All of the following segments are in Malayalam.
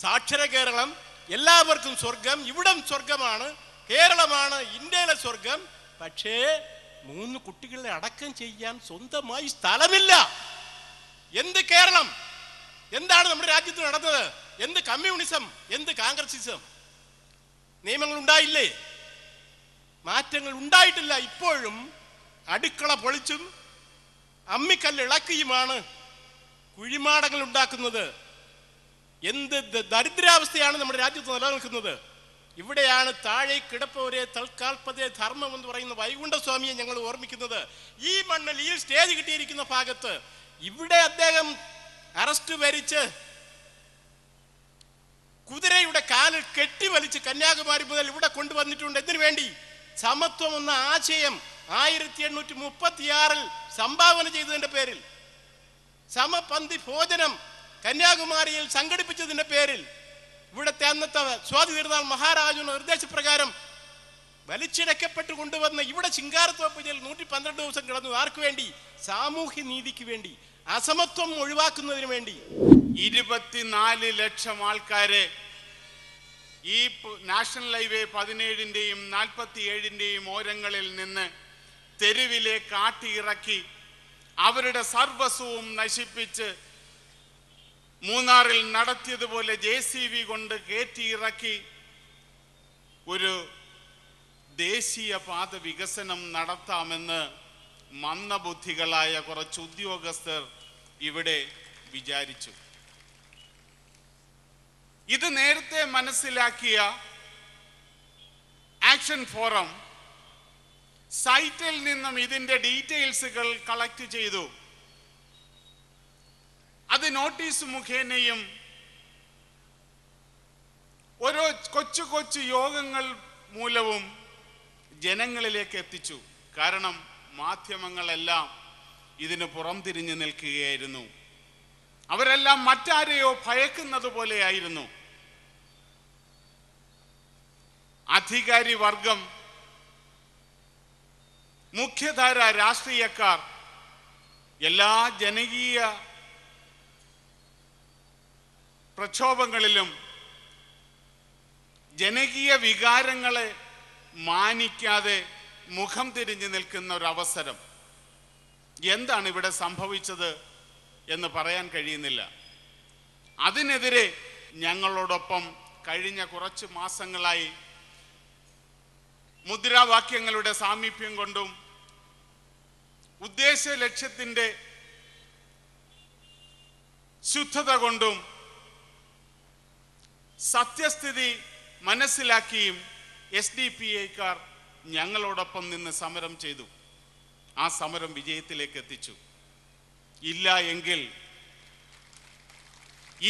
സാക്ഷര കേരളം എല്ലാവർക്കും സ്വർഗം ഇവിടം സ്വർഗമാണ് കേരളമാണ് ഇന്ത്യയിലെ സ്വർഗം. പക്ഷേ മൂന്ന് കുട്ടികളെ അടക്കം ചെയ്യാൻ സ്വന്തമായി സ്ഥലമില്ല. എന്ത് കേരളം? എന്താണ് നമ്മുടെ രാജ്യത്ത് നടന്നത്? എന്ത് കമ്മ്യൂണിസം? എന്ത് കാംഗ്രസിസം? നിയമങ്ങൾ ഉണ്ടായില്ലേ? മാറ്റങ്ങൾ ഉണ്ടായിട്ടില്ല. ഇപ്പോഴും അടുക്കള പൊളിച്ചും അമ്മിക്കല്ല് ഇളക്കിയുമാണ് കുഴിമാടങ്ങൾ ഉണ്ടാക്കുന്നത്. എന്ത് ദരിദ്രാവസ്ഥയാണ് നമ്മുടെ രാജ്യത്ത് നിലനിൽക്കുന്നത്? ഇവിടെയാണ് താഴെ കിടപ്പവരെ തൽക്കാൽപതേ ധർമ്മം എന്ന് പറയുന്ന വൈകുണ്ഠ സ്വാമിയെ ഞങ്ങൾ ഓർമ്മിക്കുന്നത്. ഈ മണ്ണിൽ ഈ സ്റ്റേജ് കിട്ടിയിരിക്കുന്ന ഭാഗത്ത് ഇവിടെ അദ്ദേഹം അറസ്റ്റ് വരിച്ച് കുതിരയുടെ കാലിൽ കെട്ടി വലിച്ച് കന്യാകുമാരി മുതൽ ഇവിടെ കൊണ്ടുവന്നിട്ടുണ്ട്. എന്തിനു വേണ്ടി? സമത്വം എന്ന ആശയം ആയിരത്തി എണ്ണൂറ്റി മുപ്പത്തിയാറിൽ സംഭാവന ചെയ്തതിന്റെ പേരിൽ. സമപന്തി ഭോജനം കന്യാകുമാരിയിൽ സംഘടിപ്പിച്ചതിന്റെ പേരിൽ ഇവിടുത്തെ അന്നത്തെ സ്വാതി തിരുനാൾ മഹാരാജുവിന്റെ നിർദ്ദേശപ്രകാരം വലിച്ചിടക്കപ്പെട്ട് കൊണ്ടുവന്ന ഇവിടെ ചിങ്കാരത്തോപ്പ് ജയിൽ നൂറ്റി പന്ത്രണ്ട് ദിവസം കിടന്നു. ആർക്കു വേണ്ടി? സാമൂഹ്യ നീതിക്ക് വേണ്ടി അസമത്വം ഒഴിവാക്കുന്നതിന് വേണ്ടി. ഇരുപത്തിനാല് ലക്ഷം ആൾക്കാരെ ഈ നാഷണൽ ഹൈവേ പതിനേഴിന്റെയും നാൽപ്പത്തി ഏഴിന്റെയും ഓരങ്ങളിൽ നിന്ന് തെരുവിലേക്ക് ആട്ടിയിറക്കി അവരുടെ സർവസ്വവും നശിപ്പിച്ച് മൂന്നാറിൽ നടത്തിയതുപോലെ ജെ സി ബി കൊണ്ട് കയറ്റിയിറക്കി ഒരു ദേശീയ പാത വികസനം നടത്താമെന്ന് മന്ദബുദ്ധികളായ കുറച്ച് ഉദ്യോഗസ്ഥർ ഇവിടെ വിചാരിച്ചു. ഇത് നേരത്തെ മനസ്സിലാക്കിയ ആക്ഷൻ ഫോറം സൈറ്റിൽ നിന്നും ഇതിന്റെ ഡീറ്റെയിൽസുകൾ കളക്ട് ചെയ്തു. അത് നോട്ടീസ് മുഖേനയും ഓരോ കൊച്ചു കൊച്ചു യോഗങ്ങൾ മൂലവും ജനങ്ങളിലേക്ക് എത്തിച്ചു. കാരണം മാധ്യമങ്ങളെല്ലാം ഇതിന് പുറംതിരിഞ്ഞു നിൽക്കുകയായിരുന്നു. അവരെല്ലാം മറ്റാരെയോ ഭയക്കുന്നത് പോലെയായിരുന്നു. അധികാരി വർഗം മുഖ്യധാര രാഷ്ട്രീയക്കാർ എല്ലാ ജനകീയ പ്രക്ഷോഭങ്ങളിലും ജനകീയ വികാരങ്ങളെ മാനിക്കാതെ മുഖം തിരിഞ്ഞു നിൽക്കുന്ന ഒരു അവസരം എന്താണ് ഇവിടെ സംഭവിച്ചത് എന്ന് പറയാൻ കഴിയുന്നില്ല. അതിനെതിരെ ഞങ്ങളോടൊപ്പം കഴിഞ്ഞ കുറച്ച് മാസങ്ങളായി മുദ്രാവാക്യങ്ങളുടെ സാമീപ്യം കൊണ്ടും ഉദ്ദേശ ലക്ഷ്യത്തിന്റെ ശുദ്ധത കൊണ്ടും സത്യസ്ഥിതി മനസ്സിലാക്കിയും എസ് ഡി പി ഐക്കാർ ഞങ്ങളോടൊപ്പം നിന്ന് സമരം ചെയ്തു. ആ സമരം വിജയത്തിലേക്ക് എത്തിച്ചു. ഇല്ല എങ്കിൽ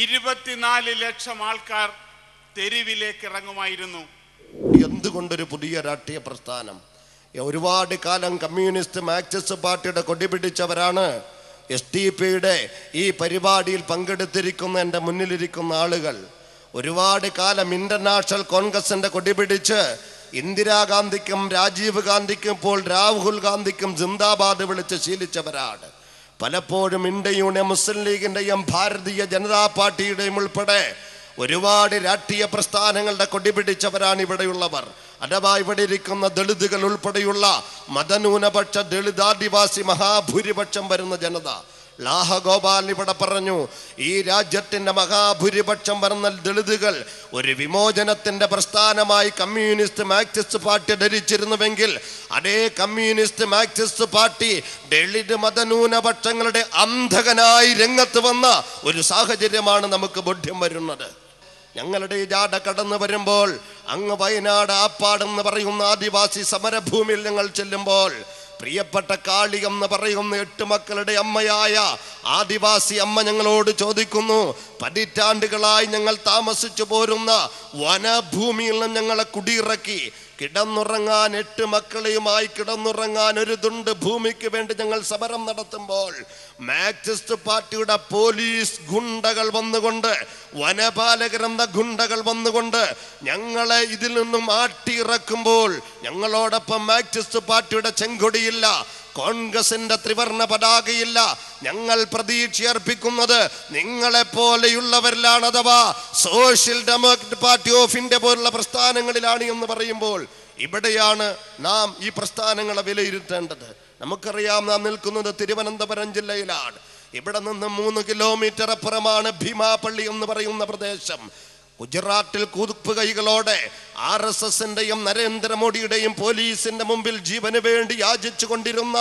ഇരുപത്തിനാല് ലക്ഷം ആൾക്കാർ തെരുവിലേക്ക് ഇറങ്ങുമായിരുന്നു. എന്തുകൊണ്ടൊരു പുതിയ രാഷ്ട്രീയ പ്രസ്ഥാനം? ഒരുപാട് കാലം കമ്മ്യൂണിസ്റ്റ് മാർക്സിസ്റ്റ് പാർട്ടിയുടെ കൊടി പിടിച്ചവരാണ് എസ് ടി പിയുടെ ഈ പരിപാടിയിൽ പങ്കെടുത്തിരിക്കുന്ന എന്റെ മുന്നിലിരിക്കുന്ന ആളുകൾ. ഒരുപാട് കാലം ഇന്റർനാഷണൽ കോൺഗ്രസിന്റെ കൊടിപിടിച്ച് ഇന്ദിരാഗാന്ധിക്കും രാജീവ് ഗാന്ധിക്കും ഇപ്പോൾ രാഹുൽ ഗാന്ധിക്കും ജിന്ദാബാദ് വിളിച്ച് ശീലിച്ചവരാണ്. പലപ്പോഴും ഇന്ത്യയുടെ മുസ്ലിം ലീഗിന്റെയും ഭാരതീയ ജനതാ പാർട്ടിയുടെയും ഉൾപ്പെടെ ഒരുപാട് രാഷ്ട്രീയ പ്രസ്ഥാനങ്ങളുടെ കൊടിപിടിച്ചവരാണ് ഇവിടെയുള്ളവർ. അഥവാ ഇവിടെ ഇരിക്കുന്ന ദളിതുകൾ ഉൾപ്പെടെയുള്ള മതന്യൂനപക്ഷ ദളിതാദിവാസി മഹാഭൂരിപക്ഷം വരുന്ന ജനത. ലാഹഗോപാൽ ഇവിടെ പറഞ്ഞു ഈ രാജ്യത്തിന്റെ മഹാഭൂരിപക്ഷം വരുന്ന ദളിതുകൾ ഒരു വിമോചനത്തിന്റെ പ്രസ്ഥാനമായി കമ്മ്യൂണിസ്റ്റ് മാർക്സിസ്റ്റ് പാർട്ടി ധരിച്ചിരുന്നുവെങ്കിൽ അതേ കമ്മ്യൂണിസ്റ്റ് മാർക്സിസ്റ്റ് പാർട്ടി ദളിത് മതന്യൂനപക്ഷങ്ങളുടെ അന്ധകനായി രംഗത്ത് വന്ന ഒരു സാഹചര്യമാണ് നമുക്ക് ബോധ്യം വരുന്നത്. ഞങ്ങളുടെ ഈ ജാട കടന്നു വരുമ്പോൾ അങ്ങ് വയനാട് ആപ്പാടെന്ന് പറയുന്ന ആദിവാസി സമരഭൂമിയിൽ ഞങ്ങൾ ചെല്ലുമ്പോൾ പ്രിയപ്പെട്ട കാളി എന്ന് പറയുന്ന എട്ട് മക്കളുടെ അമ്മയായ ആദിവാസി അമ്മ ഞങ്ങളോട് ചോദിക്കുന്നു പതിറ്റാണ്ടുകളായി ഞങ്ങൾ താമസിച്ചു പോരുന്ന വനഭൂമിയിൽ നിന്ന് ഞങ്ങളെ കുടിയിറക്കി. കിടന്നുറങ്ങാൻ എട്ട് മക്കളെയുമായി കിടന്നുറങ്ങാൻ ഒരു തുണ്ട് ഭൂമിക്ക് വേണ്ടി ഞങ്ങൾ സമരം നടത്തുമ്പോൾ മാക്സിസ്റ്റ് പാർട്ടിയുടെ പോലീസ് ഗുണ്ടകൾ വന്നുകൊണ്ട് വനപാലകരെന്ന ഗുണ്ടകൾ വന്നുകൊണ്ട് ഞങ്ങളെ ഇതിൽ നിന്നും ആട്ടിയിറക്കുമ്പോൾ ഞങ്ങളോടൊപ്പം മാക്സിസ്റ്റ് പാർട്ടിയുടെ ചെങ്കൊടിയില്ല. കോൺഗ്രസിന്റെ ത്രിവർണ പതാകയില്ല. ഞങ്ങൾ പ്രതീക്ഷ അർപ്പിക്കുന്നത് നിങ്ങളെ പോലെയുള്ളവരിലാണ് അഥവാ social democrat party of India പോലുള്ള പ്രസ്ഥാനങ്ങളിലാണ് എന്ന് പറയുമ്പോൾ ഇവിടെയാണ് നാം ഈ പ്രസ്ഥാനങ്ങളെ വിലയിരുത്തേണ്ടത്. നമുക്കറിയാം നാം നിൽക്കുന്നത് തിരുവനന്തപുരം ജില്ലയിലാണ്. ഇവിടെ നിന്ന് മൂന്ന് കിലോമീറ്റർ അപ്പുറമാണ് ഭീമാപള്ളി എന്ന് പറയുന്ന പ്രദേശം. ഗുജറാത്തിൽ കൂതുപ്പ് കൈകളോടെ ആർ എസ് എസിന്റെയും നരേന്ദ്രമോദിയുടെയും പോലീസിന്റെ മുമ്പിൽ ജീവന് വേണ്ടി യാചിച്ചു കൊണ്ടിരുന്ന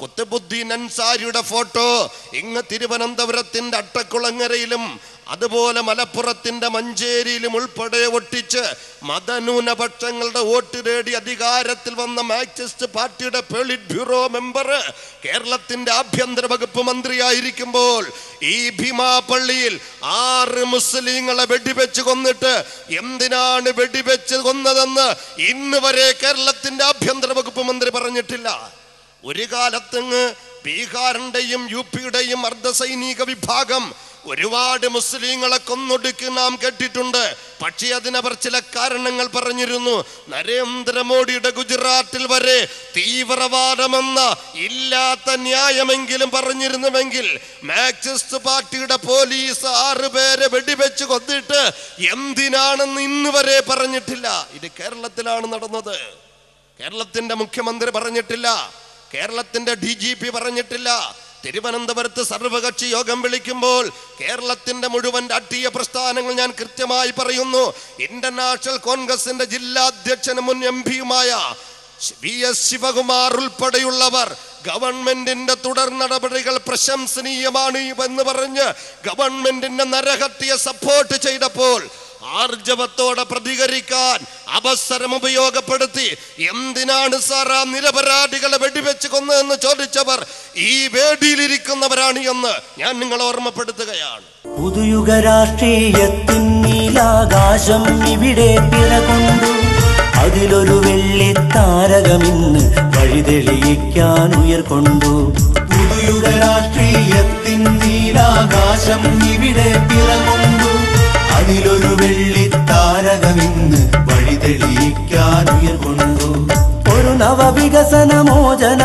കുത്തുബുദ്ദീൻ അൻസാരിയുടെ ഫോട്ടോ ഇങ്ങ് തിരുവനന്തപുരത്തിന്റെ അട്ടക്കുളങ്ങരയിലും അതുപോലെ മലപ്പുറത്തിന്റെ മഞ്ചേരിയിലും ഉൾപ്പെടെ ഒട്ടിച്ച് മതന്യൂനപക്ഷങ്ങളുടെ വോട്ട് തേടി അധികാരത്തിൽ വന്ന മാക്സിസ്റ്റ് പാർട്ടിയുടെ പോളിറ്റ് ബ്യൂറോ മെമ്പർ കേരളത്തിന്റെ ആഭ്യന്തര വകുപ്പ് മന്ത്രിയായിരിക്കുമ്പോൾ ഈ ഭീമാപള്ളിയിൽ ആറ് മുസ്ലിങ്ങളെ വെടിവെച്ച് കൊന്നിട്ട് എന്തിനാണ് വെടിവെച്ച് കൊന്നതെന്ന് ഇന്ന് വരെ കേരളത്തിന്റെ ആഭ്യന്തര വകുപ്പ് മന്ത്രി പറഞ്ഞിട്ടില്ല. ഒരു കാലത്തങ്ങ് ബീഹാറിന്റെയും യു പിയുടെയും അർദ്ധസൈനിക വിഭാഗം ഒരുപാട് മുസ്ലിങ്ങളെ കൊന്നൊടുക്കി നാം കേട്ടിട്ടുണ്ട്. പക്ഷേ അതിനവർ ചില കാരണങ്ങൾ പറഞ്ഞിരുന്നു. നരേന്ദ്രമോദിയുടെ ഗുജറാത്തിൽ വരെ തീവ്രവാദമെന്ന ഇല്ലാത്ത ന്യായമെങ്കിലും പറഞ്ഞിരുന്നുവെങ്കിൽ മാക്സിസ്റ്റ് പാർട്ടിയുടെ പോലീസ് ആറ് പേരെ വെടിവെച്ച് കൊന്നിട്ട് എന്തിനാണെന്ന് ഇന്ന് വരെ പറഞ്ഞിട്ടില്ല. ഇത് കേരളത്തിലാണ് നടന്നത്. കേരളത്തിന്റെ മുഖ്യമന്ത്രി പറഞ്ഞിട്ടില്ല. കേരളത്തിന്റെ ഡി പറഞ്ഞിട്ടില്ല. തിരുവനന്തപുരത്ത് സർവകക്ഷി യോഗം വിളിക്കുമ്പോൾ കേരളത്തിന്റെ മുഴുവൻ രാഷ്ട്രീയ പ്രസ്ഥാനങ്ങൾ ഞാൻ കൃത്യമായി പറയുന്നു. ഇന്റർനാഷണൽ നാഷണൽ കോൺഗ്രസിന്റെ ജില്ലാ അധ്യക്ഷനും മുൻ എം പിയുമായ വി എസ് ശിവകുമാർ ഉൾപ്പെടെയുള്ളവർ ഗവൺമെന്റിന്റെ തുടർ നടപടികൾ പ്രശംസനീയമാണ് എന്ന് പറഞ്ഞ് ഗവൺമെന്റിന്റെ നരഹത്യ സപ്പോർട്ട് ചെയ്തപ്പോൾ ആർജവത്തോടെ പ്രതികരിക്കാൻ അവസരം ഉപയോഗപ്പെടുത്തി. എന്തിനാണ് സാർ ആ നിരപരാധികളെ വെടിവെച്ച് കൊന്നതെന്ന് ചോദിച്ചവർ ഈ വേദിയിലിരിക്കുന്നവരാണ് എന്ന് ഞാൻ നിങ്ങളെ ഓർമ്മപ്പെടുത്തുകയാണ്. പുതുയുഗ രാഷ്ട്രീയത്തിൻ നീലാകാശം ഇവിടെ പിറകൊണ്ടു അതിലൊരു വെള്ളിത്താരകമിന്ന് വഴിതെളിയിക്കാൻ ഉയർക്കൊണ്ടു പുതുയുഗ രാഷ്ട്രീയത്തിൻ നീലാകാശം ഇവിടെ പിറകൊണ്ടു അതിലൊരു വെള്ളി വെള്ളിത്താരകമിന്ന് വഴിതെളിയിക്കാൻ ഉയർകൊണ്ടു. ഒരു നവവികസന മോചന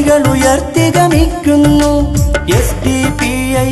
മന്ത്രധ്വനികൾ ഉയർത്തി ഗമിക്കുന്നു എസ് ഡി പി ഐ